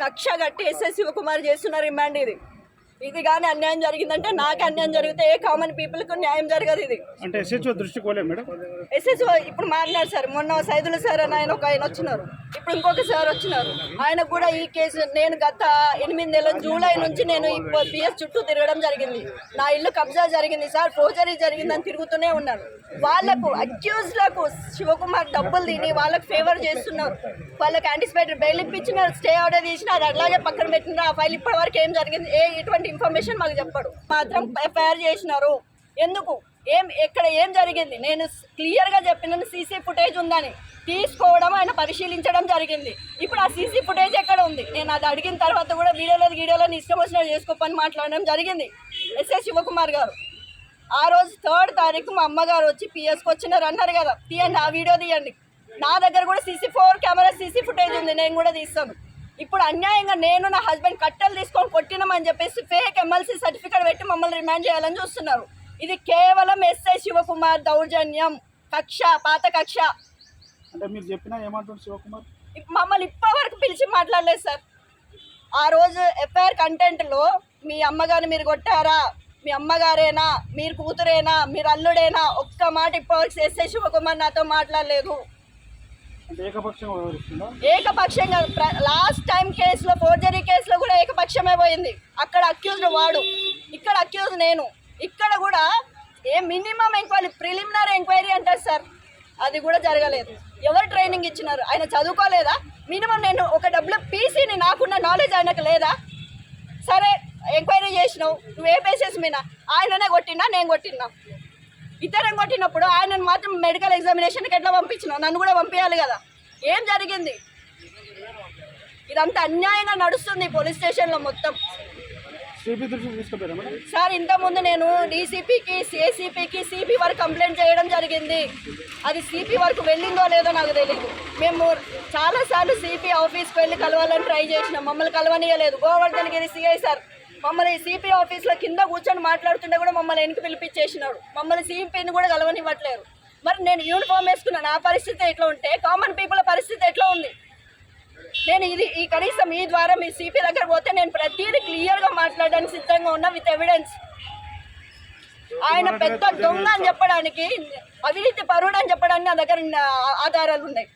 కక్ష కట్టి ఎస్ఎస్ శివకుమార్ చేస్తున్న రిమాండ్ ఇది. ఇది కానీ అన్యాయం జరిగిందంటే నాకు అన్యాయం జరిగితే ఏ కామన్ పీపుల్కి న్యాయం జరగదు ఇది. అంటే ఎస్హెచ్ఓ దృష్టికి మేడం? ఎస్ఎస్ ఇప్పుడు మారినారు సార్. మొన్న సైదుల సార్ అని ఆయన ఒక ఆయన వచ్చినారు. ఇప్పుడు ఇంకొక సార్ వచ్చినారు. ఆయనకు కూడా ఈ కేసు నేను గత ఎనిమిది నెలల జూలై నుంచి నేను పిఎస్ చుట్టూ తిరగడం జరిగింది. నా ఇల్లు కబ్జా జరిగింది సార్. ఫోర్జరీ జరిగిందని తిరుగుతూనే ఉన్నాను వాళ్ళకు అక్యూజ్లకు శివకుమార్ డబ్బులు తిని వాళ్ళకి ఫేవర్ చేస్తున్నారు. వాళ్ళకి యాంటిసిపేటెడ్ బెయిల్ ఇప్పించినారు స్టే ఆర్డర్ చేసిన అది అట్లాగే పక్కన పెట్టినారు ఆ ఫైల్ ఇప్పటి వరకు ఏం జరిగింది? ఏ ఇటువంటి ఇన్ఫర్మేషన్ మాకు చెప్పడు. మాత్రం ఎఫ్ఐఆర్ చేసినారు. ఎందుకు? ఏం ఎక్కడ ఏం జరిగింది? నేను క్లియర్గా చెప్పినాను సీసీ ఫుటేజ్ ఉందని. తీసుకోవడం ఆయన పరిశీలించడం జరిగింది. ఇప్పుడు ఆ సీసీ ఫుటేజ్ ఎక్కడ ఉంది? నేను అది అడిగిన తర్వాత కూడా వీడియోలో వీడియోలో ఇష్టం వచ్చినట్టు చేసుకోపని మాట్లాడడం జరిగింది. ఎస్ఎస్ శివకుమార్ గారు. ఆ రోజు థర్డ్ తారీఖు మా అమ్మగారు వచ్చి పిఎస్కి వచ్చినారు అన్నారు కదా. తీయండి ఆ వీడియో తీయండి. నా దగ్గర కూడా CC four camera CC footage ఉంది. నేను కూడా తీస్తాను. ఇప్పుడు అన్యాయంగా నేను నా హస్బెండ్ కట్టెలు తీసుకొని కొట్టినామని చెప్పేసి ఫేక్ ఎమ్మెల్సీ సర్టిఫికేట్ పెట్టి మమ్మల్ని రిమాండ్ చేయాలని చూస్తున్నారు. ఇది కేవలం ఎస్ఐ శివకుమార్ దౌర్జన్యం. కక్ష పాత కక్ష. అంటే మీరు చెప్పినా ఏమంటారు శివకుమార్? మమ్మల్ని ఇప్పటివరకు పిలిచి మాట్లాడలేదు సార్. ఆ రోజు ఎఫ్ఐఆర్ కంటెంట్లో మీ అమ్మగారిని మీరు కొట్టారా? మీ అమ్మగారేనా? మీరు కూతురేనా? మీరు అల్లుడేనా? ఒక్క మాట ఇప్పటివరకు ఎస్ఐ శివకుమార్ నాతో మాట్లాడలేదు. ఏకపక్షంగా లాస్ట్ టైం కేసులో ఫోర్జరీ కేసులో కూడా ఏకపక్షమే పోయింది. అక్కడ అక్యూజ్డ్ వాడు. ఇక్కడ అక్యూజ్ నేను. ఇక్కడ కూడా ఏ మినిమం ఎంక్వైరీ ప్రిలిమినరీ ఎంక్వైరీ అంటారు సార్ అది కూడా జరగలేదు. ఎవరు ట్రైనింగ్ ఇచ్చినారు? ఆయన చదువుకోలేదా? మినిమం నేను ఒక డబ్బులు పీసీని నాకున్న నాలెడ్జ్ ఆయనకు లేదా? సరే ఎంక్వైరీ చేసినావు. నువ్వు ఏ బేసిస్ మీద? ఆయననే కొట్టినా నేను కొట్టినా? ఇతరం కొట్టినప్పుడు ఆయనను మాత్రం మెడికల్ ఎగ్జామినేషన్కి ఎట్లా పంపించినావు? నన్ను కూడా పంపించాలి కదా. ఏం జరిగింది? ఇదంతా అన్యాయంగా నడుస్తుంది పోలీస్ స్టేషన్లో మొత్తం. సార్ ఇంతకుముందు నేను డీసీపీకి సిఏసీపీకి సిపి వరకు కంప్లైంట్ చేయడం జరిగింది. అది సిపి వరకు వెళ్ళిందో లేదో నాకు తెలియదు మేము చాలాసార్లు సిపి ఆఫీస్కి వెళ్ళి కలవాలని ట్రై చేసినాం. మమ్మల్ని కలవనీయలేదు. Govardhan Giri CI sir. మమ్మల్ని సిపి ఆఫీస్లో కింద కూర్చొని మాట్లాడుతుంటే కూడా మమ్మల్ని వెనక్కి పిలిపించేసినాడు మమ్మల్ని సిపిని కూడా కలవనివ్వట్లేరు మరి నేను యూనిఫామ్ వేసుకున్న నా పరిస్థితి ఎట్లా ఉంటే కామన్ పీపుల్ పరిస్థితి ఎట్లా ఉంది? నేను ఇది ఈ కనీసం ఈ ద్వారా మీ సిపి దగ్గర పోతే నేను ప్రతిదీ క్లియర్గా మాట్లాడడానికి సిద్ధంగా ఉన్నా విత్ ఎవిడెన్స్ ఆయన పెద్ద దొంగ అని చెప్పడానికి అవినీతి పరుడు అని చెప్పడానికి నా దగ్గర ఆధారాలు ఉన్నాయి.